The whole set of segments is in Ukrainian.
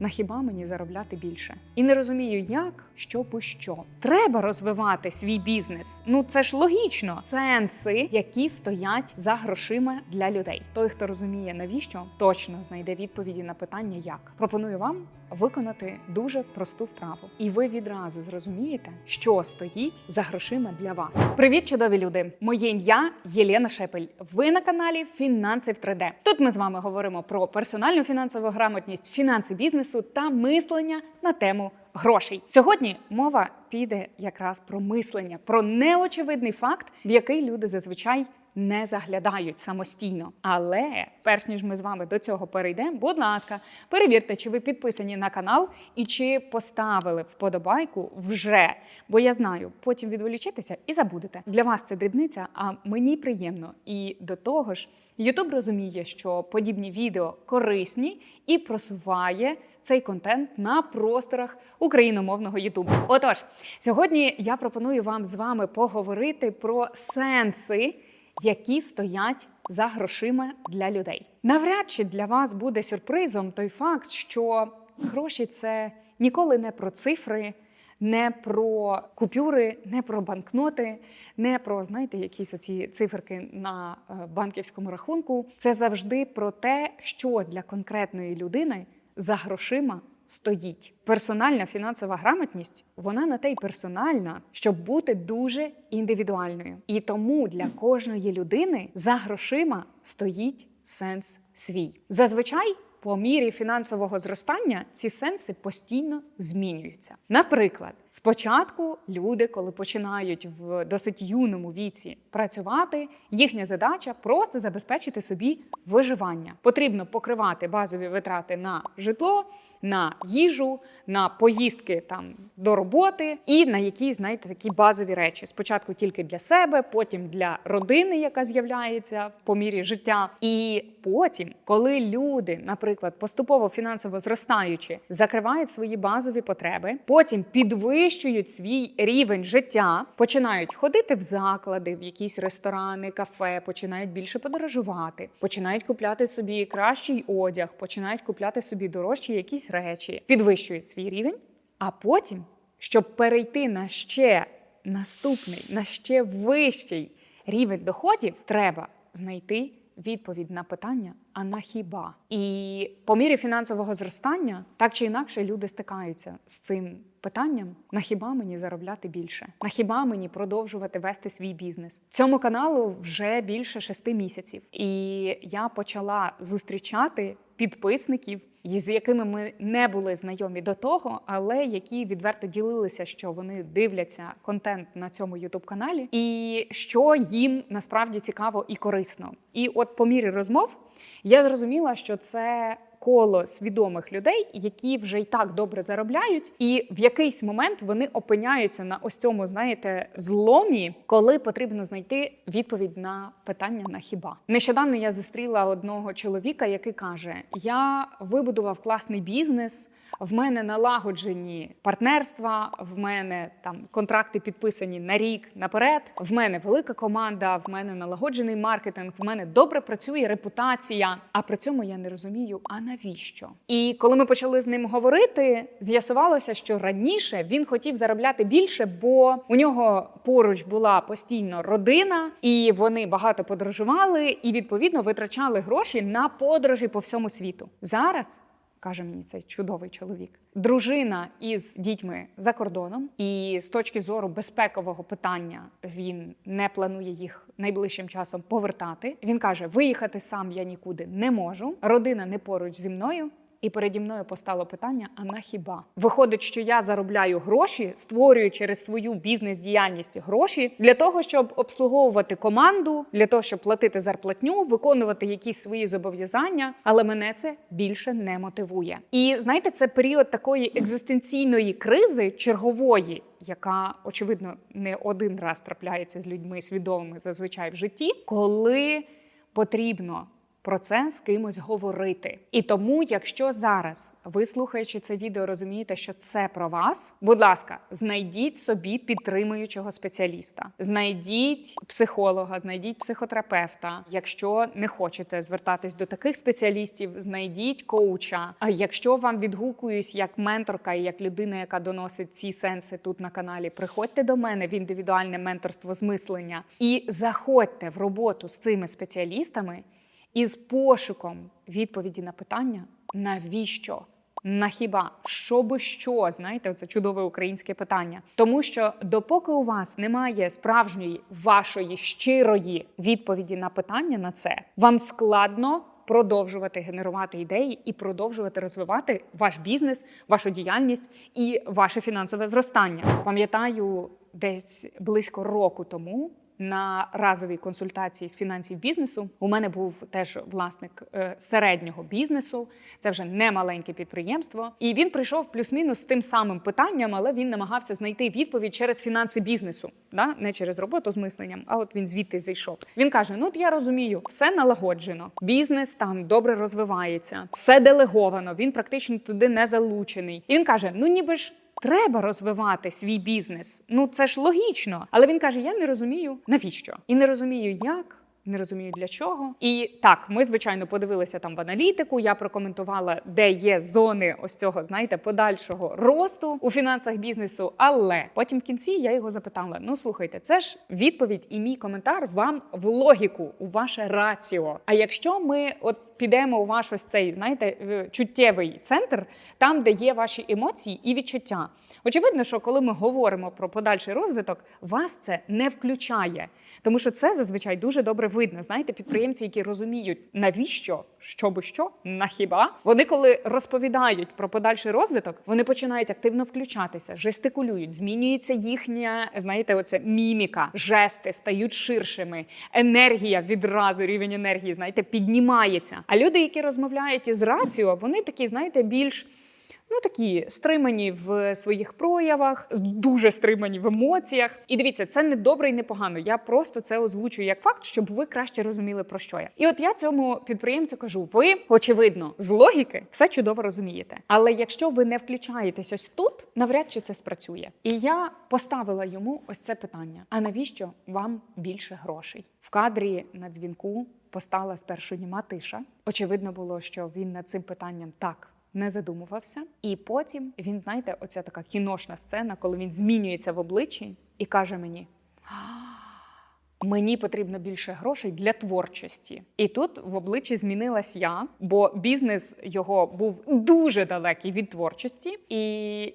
На хіба мені заробляти більше? І не розумію, як, що по що. Треба розвивати свій бізнес. Ну це ж логічно. Сенси, які стоять за грошима для людей. Той, хто розуміє, навіщо, точно знайде відповіді на питання, як. Пропоную вам виконати дуже просту вправу, і ви відразу зрозумієте, що стоїть за грошима для вас. Привіт, чудові люди! Моє ім'я Єлена Шепель. Ви на каналі Фінанси в 3D. Тут ми з вами говоримо про персональну фінансову грамотність, фінанси бізнесу та мислення на тему грошей. Сьогодні мова піде якраз про мислення, про неочевидний факт, в який люди зазвичай. Не заглядають самостійно, але перш ніж ми з вами до цього перейдемо, будь ласка, перевірте, чи ви підписані на канал і чи поставили вподобайку вже. Бо я знаю, потім відволічитеся і забудете. Для вас це дрібниця, а мені приємно. І до того ж, YouTube розуміє, що подібні відео корисні і просуває цей контент на просторах україномовного YouTube. Отож, сьогодні я пропоную вам з вами поговорити про сенси, які стоять за грошима для людей. Навряд чи для вас буде сюрпризом той факт, що гроші це ніколи не про цифри. Не про купюри, не про банкноти, не про знаєте, якісь оці циферки на е, банківському рахунку. Це завжди про те, що для конкретної людини за грошима стоїть. Персональна фінансова грамотність вона на те й персональна, щоб бути дуже індивідуальною. І тому для кожної людини за грошима стоїть сенс свій. Зазвичай. По мірі фінансового зростання ці сенси постійно змінюються. Наприклад, спочатку люди, коли починають в досить юному віці працювати, їхня задача просто забезпечити собі виживання. Потрібно покривати базові витрати на житло, на їжу, на поїздки там до роботи і на якісь, знаєте, такі базові речі. Спочатку тільки для себе, потім для родини, яка з'являється по мірі життя. І потім, коли люди, наприклад, поступово фінансово зростаючи, закривають свої базові потреби, потім підвищують свій рівень життя, починають ходити в заклади, в якісь ресторани, кафе, починають більше подорожувати, починають купляти собі кращий одяг, починають купляти собі дорожчі якісь речі, підвищують свій рівень, а потім, щоб перейти на ще наступний, на ще вищий рівень доходів, треба знайти відповідь на питання: а на хіба? І по мірі фінансового зростання так чи інакше люди стикаються з цим питанням: на хіба мені заробляти більше? На хіба мені продовжувати вести свій бізнес? Цьому каналу вже більше шести місяців, і я почала зустрічати підписників. З якими ми не були знайомі до того, але які відверто ділилися, що вони дивляться контент на цьому youtube каналі, і що їм насправді цікаво і корисно. І от по мірі розмов я зрозуміла, що це коло свідомих людей, які вже й так добре заробляють, і в якийсь момент вони опиняються на ось цьому, знаєте, зломі, коли потрібно знайти відповідь на питання на хіба. Нещодавно я зустріла одного чоловіка, який каже: Я вибудував класний бізнес. В мене налагоджені партнерства, в мене там контракти підписані на рік наперед. В мене велика команда, в мене налагоджений маркетинг, в мене добре працює репутація. А при цьому я не розумію, а навіщо? І коли ми почали з ним говорити, з'ясувалося, що раніше він хотів заробляти більше, бо у нього поруч була постійно родина, і вони багато подорожували, і відповідно витрачали гроші на подорожі по всьому світу. Зараз каже мені цей чудовий чоловік. Дружина із дітьми за кордоном, і з точки зору безпекового питання він не планує їх найближчим часом повертати. Він каже: виїхати сам я нікуди не можу. Родина не поруч зі мною. І переді мною постало питання: а на хіба виходить, що я заробляю гроші, створюю через свою бізнес-діяльність гроші для того, щоб обслуговувати команду, для того, щоб платити зарплатню, виконувати якісь свої зобов'язання, але мене це більше не мотивує. І знаєте, це період такої екзистенційної кризи, чергової, яка очевидно не один раз трапляється з людьми свідомими зазвичай в житті, коли потрібно про це з кимось говорити. І тому, якщо зараз ви слухаючи це відео, розумієте, що це про вас, будь ласка, знайдіть собі підтримуючого спеціаліста, знайдіть психолога, знайдіть психотерапевта. Якщо не хочете звертатись до таких спеціалістів, знайдіть коуча. А якщо вам відгукуюсь як менторка і як людина, яка доносить ці сенси тут на каналі, приходьте до мене в індивідуальне менторство з мислення і заходьте в роботу з цими спеціалістами із пошуком відповіді на питання, навіщо? На хіба що би що знаєте, це чудове українське питання, тому що допоки у вас немає справжньої вашої щирої відповіді на питання на це, вам складно продовжувати генерувати ідеї і продовжувати розвивати ваш бізнес, вашу діяльність і ваше фінансове зростання. Пам'ятаю, десь близько року тому. На разовій консультації з фінансів бізнесу у мене був теж власник е, середнього бізнесу. Це вже не маленьке підприємство. І він прийшов плюс-мінус з тим самим питанням, але він намагався знайти відповідь через фінанси бізнесу, да? не через роботу з мисленням. А от він звідти зайшов. Він каже: Ну от я розумію, все налагоджено, бізнес там добре розвивається, все делеговано. Він практично туди не залучений. І він каже: Ну ніби ж. Треба розвивати свій бізнес. Ну це ж логічно. Але він каже: я не розумію навіщо і не розумію, як. Не розумію для чого. І так, ми звичайно подивилися там в аналітику. Я прокоментувала, де є зони ось цього, знаєте, подальшого росту у фінансах бізнесу. Але потім в кінці я його запитала: ну слухайте, це ж відповідь і мій коментар вам в логіку, у ваше раціо. А якщо ми от підемо у ваш ось цей, знаєте, чуттєвий центр, там, де є ваші емоції і відчуття. Очевидно, що коли ми говоримо про подальший розвиток, вас це не включає, тому що це зазвичай дуже добре видно. Знаєте, підприємці, які розуміють, навіщо, що би що, на хіба вони, коли розповідають про подальший розвиток, вони починають активно включатися, жестикулюють, змінюється їхня, знаєте, оце міміка, жести стають ширшими, енергія відразу, рівень енергії, знаєте, піднімається. А люди, які розмовляють із раціо, вони такі, знаєте, більш. Ну, такі стримані в своїх проявах, дуже стримані в емоціях. І дивіться, це не добре і не погано. Я просто це озвучую як факт, щоб ви краще розуміли про що я. І от я цьому підприємцю кажу: ви очевидно з логіки все чудово розумієте. Але якщо ви не включаєтесь ось тут, навряд чи це спрацює. І я поставила йому ось це питання: а навіщо вам більше грошей? В кадрі на дзвінку постала спершу німа тиша. Очевидно було, що він над цим питанням так не задумувався. І потім він, знаєте, оця така кіношна сцена, коли він змінюється в обличчі і каже мені. Мені потрібно більше грошей для творчості, і тут в обличчі змінилась я, бо бізнес його був дуже далекий від творчості. І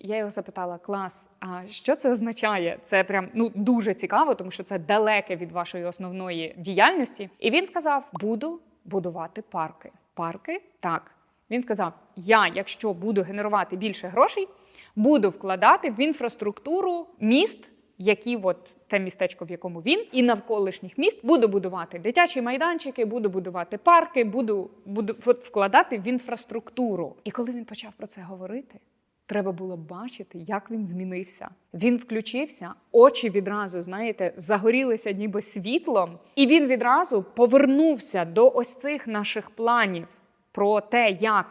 я його запитала: клас, а що це означає? Це прям ну дуже цікаво, тому що це далеке від вашої основної діяльності. І він сказав: буду будувати парки. Парки так. Він сказав: Я, якщо буду генерувати більше грошей, буду вкладати в інфраструктуру міст, які от те містечко, в якому він, і навколишніх міст буду будувати дитячі майданчики, буду будувати парки, буду, буду от, вкладати в інфраструктуру. І коли він почав про це говорити. Треба було бачити, як він змінився. Він включився, очі відразу, знаєте, загорілися ніби світлом, і він відразу повернувся до ось цих наших планів про те, як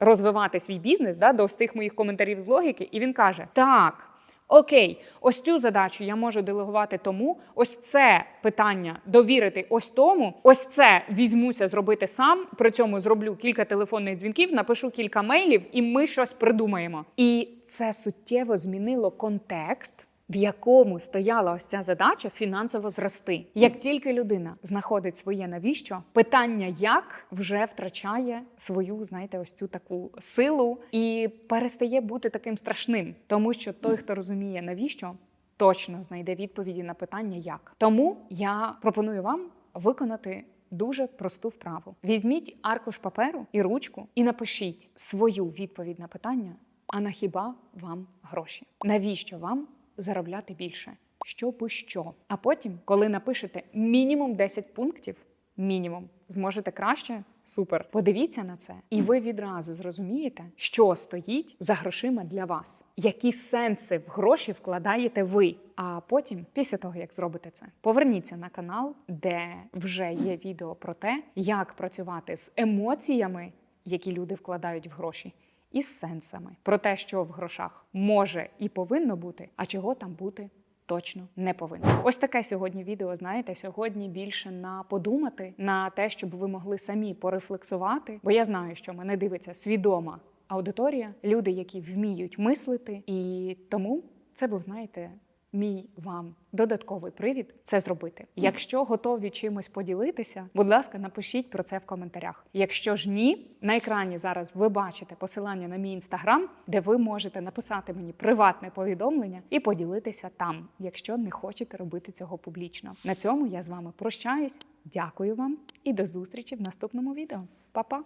розвивати свій бізнес, да, до цих моїх коментарів з логіки, і він каже: Так, окей, ось цю задачу я можу делегувати тому, ось це питання довірити ось тому, ось це візьмуся зробити сам. При цьому зроблю кілька телефонних дзвінків, напишу кілька мейлів, і ми щось придумаємо. І це суттєво змінило контекст в якому стояла ось ця задача фінансово зрости. Як тільки людина знаходить своє навіщо, питання як вже втрачає свою, знаєте, ось цю таку силу і перестає бути таким страшним, тому що той, хто розуміє навіщо, точно знайде відповіді на питання як. Тому я пропоную вам виконати. Дуже просту вправу. Візьміть аркуш паперу і ручку і напишіть свою відповідь на питання: а на хіба вам гроші? Навіщо вам заробляти більше. Що би що. А потім, коли напишете мінімум 10 пунктів, мінімум зможете краще. Супер, подивіться на це, і ви відразу зрозумієте, що стоїть за грошима для вас, які сенси в гроші вкладаєте ви. А потім, після того як зробите це, поверніться на канал, де вже є відео про те, як працювати з емоціями, які люди вкладають в гроші, і з сенсами про те, що в грошах може і повинно бути, а чого там бути. Точно не повинно. Ось таке сьогодні відео. Знаєте, сьогодні більше на подумати на те, щоб ви могли самі порефлексувати. Бо я знаю, що мене дивиться свідома аудиторія, люди, які вміють мислити, і тому це був, знаєте, мій вам додатковий привід це зробити. Якщо готові чимось поділитися, будь ласка, напишіть про це в коментарях. Якщо ж ні, на екрані зараз ви бачите посилання на мій інстаграм, де ви можете написати мені приватне повідомлення і поділитися там, якщо не хочете робити цього публічно. На цьому я з вами прощаюсь. Дякую вам і до зустрічі в наступному відео. Па-па!